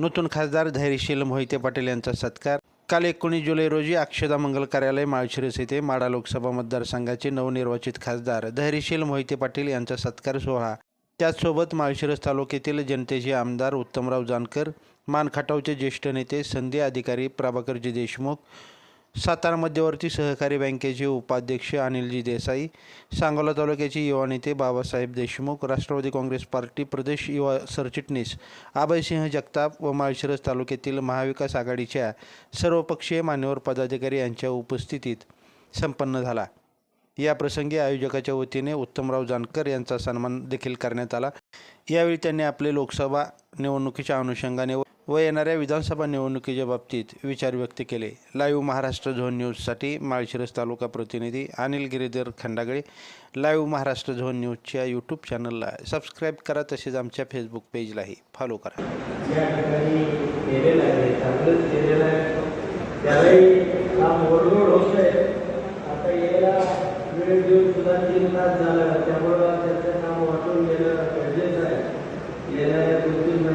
नूतन खासदार धैर्यशील मोहिते पाटील यांचा सत्कार. काल एकोणीस जुलै रोजी अक्षदा मंगल कार्यालय माळशिरस येथे माडा लोकसभा मतदारसंघाचे नवनिर्वाचित खासदार धैर्यशील मोहिते पाटील यांचा सत्कार सोहळा. त्याचसोबत माळशिरस तालुक्यातील जनतेचे आमदार उत्तमराव जानकर मानखाटावचे ज्येष्ठ नेते संधी अधिकारी प्रभाकरजी देशमुख सातारा मध्यवर्ती सहकारी बँकेचे उपाध्यक्ष अनिलजी देसाई सांगोला तालुक्याचे युवा नेते बाबासाहेब देशमुख राष्ट्रवादी काँग्रेस पार्टी प्रदेश युवा सरचिटणीस अभयसिंह जगताप व माळशिरस तालुक्यातील महाविकास आघाडीच्या सर्वपक्षीय मान्यवर पदाधिकारी यांच्या उपस्थितीत संपन्न झाला. या प्रसंगी आयोजकाच्या वतीने उत्तमराव जानकर यांचा सन्मान देखील करण्यात आला. यावेळी त्यांनी आपले लोकसभा निवडणुकीच्या अनुषंगाने व येणाऱ्या विधानसभा निवडणुकीच्या बाबतीत विचार व्यक्त केले. लाईव्ह महाराष्ट्र झोन न्यूजसाठी माळशिरस तालुका प्रतिनिधी अनिल गिरीधर खंडागळे. लाईव्ह महाराष्ट्र झोन न्यूजच्या यूट्यूब चॅनलला सबस्क्राईब करा तसेच आमच्या फेसबुक पेजलाही फॉलो करा. त्यामुळं त्याचं काम वाटून गेलं गरजेचं आहे. दोन तीन